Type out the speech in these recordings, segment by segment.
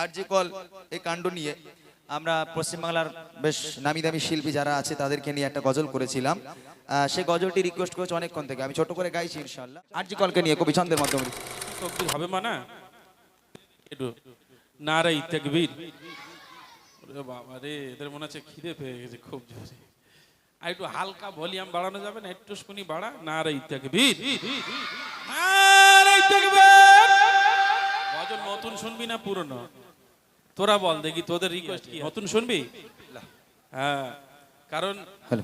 আর যে কল, এই কাণ্ড নিয়ে আমরা পশ্চিমবাংলার বেশ নামি দামি শিল্পী যারা আছে, তাদেরকে নিয়ে একটা গজল করেছিলাম। সে গজলটি রিকোয়েস্ট করেছে অনেকক্ষণ থেকে। আমি ছোট করে গাইছি ইনশাল্লাহ আর যে কলকে নিয়ে কবি ছন্দের মাধ্যমে। হবে মানা? একটু নারাই তাকবীর। ওরে বাবা রে, এদের মনে হচ্ছে খিদে পেয়ে গেছে খুব জোরে। আর একটু হালকা ভলিউম বাড়ানো যাবে না? একটু শুনি বাড়া। নারাই তাকবীর। নারাই তাকবীর! গজল নতুন শুনবি না পুরনো? তোরা বল দেখি তোদের রিকোয়েস্ট কি নতুন শুনবি? হ্যাঁ কারণ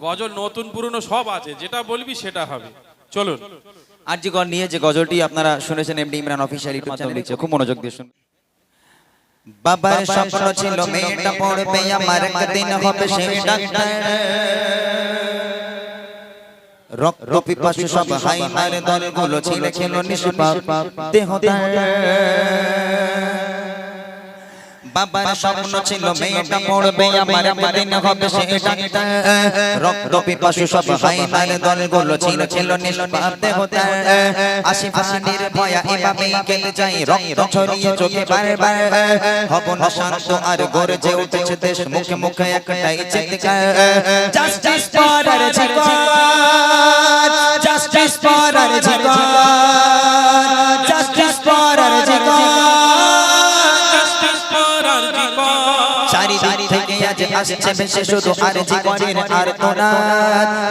গজল নতুন পুরনো সব আছে যেটা বলবি সেটা হবে। চলুন। আর যে কল নিয়ে যে গজলটি আপনারা শুনেছেন MD Imran official YouTube channel দিচ্ছে খুব মনোযোগ দিয়ে শুনুন। বাবার স্বপ্ন ছিল মেয়েটা পড়বে আমার একদিন হবে সে ডাক্তার। রক্ত পিপাসু সব হাই মারে দলগুলো ছিল খেলো নিষ্পাপ দেহ বাবার স্বপ্ন ছিল মেয়েটা পড়বে আমার একদিন হবে সে ডাক্তার রক্ত পিপাসু সব হাই মারে দলগুলো ছিল খেলো নিষ্পাপ দেহ আশি ফাঁসির ভয়া এভাবেই কেটে যায় রক্ত ছড়িয়ে চোখে বারবার হব না শান্ত আর গর্জে উঠেছে দেশ মুখে মুখে একটাই চিৎকার justice for Rajikar justice for Rajikar আসছে ভেসে শুধু আর জীবনের আর তোরা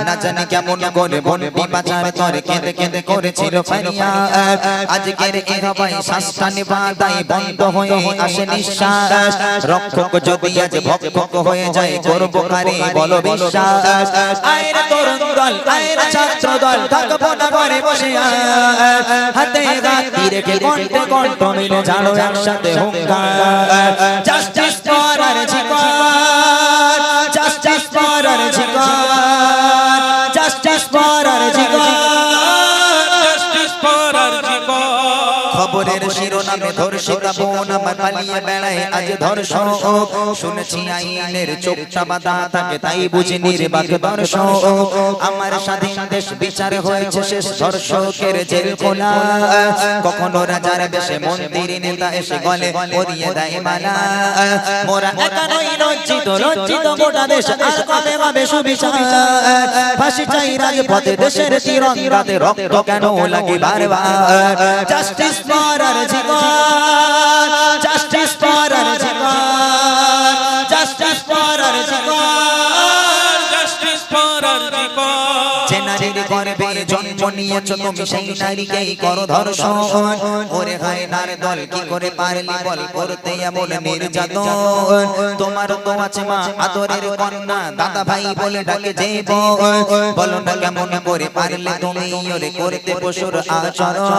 না জানি কেমন করে বন বিপাচার তরে কেঁদে কেঁদে করেছিল ফারিয়াদ। আজকের এ হবাই শ্বাসটা নিবাদাই বন্ধ হয়ে আসে নিঃশ্বাস। রক্ষক যদি আজ ভক্ষক হয়ে যায়, করব কারে বলো বিশ্বাস? আইরে তরুণ দল আইরে ছাত্র দল, থাকব না ঘরে বসে হাতে গাতি রেখে কণ্ঠে কণ্ঠ মিলে ঝাড়ো একসাথে হুঙ্কার। জাস্টিস শিকার জাস্টিস ফর খবরের শিরোনামে ধর্ষিতা বোন আমার পালিয়ে বেড়ায়। আজ ধর্ষণ শুনেছি আইনের চোখটা বাধা থাকে, তাই বুঝি নির্বাক দর্শন আমার স্বাধীন দেশ বিচার হয়েছে, শেষ ধর্ষকের জেল খোলা। কখনো রাজার দেশে মন্দির নেতা এসে গলে, পরিয়ে দেয় মালা। মোরা একানই লজ্জিত লজ্জিত গোটা দেশ আর কবে পাবে সুবিচার ফাঁসি চাই রাজপথে, দেশের তিরঙ্গাতে রক্ত কেন লাগে বারবার? জাস্টিস করার জীবন নারীর গর্ভে জন্ম নিয়েছ তুমি, সেই নারীকেই করো ধর্ষণ ওরে হয় নার দল কি করে পারলি বল করতে এমন নির্যাতন তোমার তো আছে মা আদরের কন্যা দাদা ভাই বলে ডাকে যে। বলো না কেমন করে পারলে তুমি, ওরে করতে পশুর আচরণ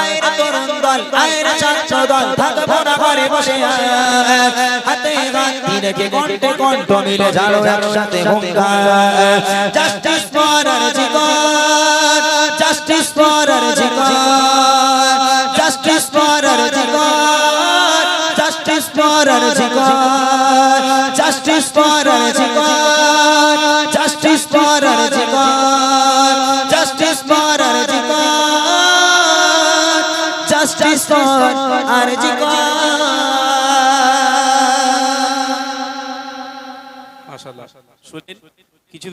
আয়ের তরুণ দল, আয়ের ছাত্র দল থাকব না ঘরে বসে। হাতে হাতি রেখে কণ্ঠে কণ্ঠ মিলে যাও একসাথে হুঙ্কার justice for for Rajikar, justice for Rajikar, justice for Rajikar, justice for Rajikar, justice for Rajikar, justice for Rajikar, justice for Rajikar, justice for Rajikar.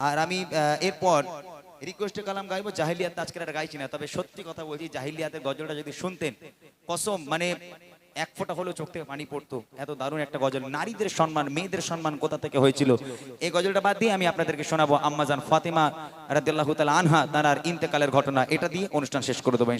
আর আমি এরপর রিকোয়েস্টে কালাম গাইবো আর গাইছি না। তবে সত্যি কথা বলছি, জাহিলিয়াতের গজলটা যদি শুনতেন, কসম মানে এক ফোঁটা হলেও চোখ থেকে পানি পড়তো। এত দারুণ একটা গজল। নারীদের সম্মান, মেয়েদের সম্মান কোথা থেকে হয়েছিল? এই গজলটা বাদ দিয়ে আমি আপনাদেরকে শোনাবো আম্মাজান ফাতেমা রাদিয়াল্লাহু তাআলা আনহা, তার ইন্তেকালের ঘটনা। এটা দিয়ে অনুষ্ঠান শেষ করে দেবো।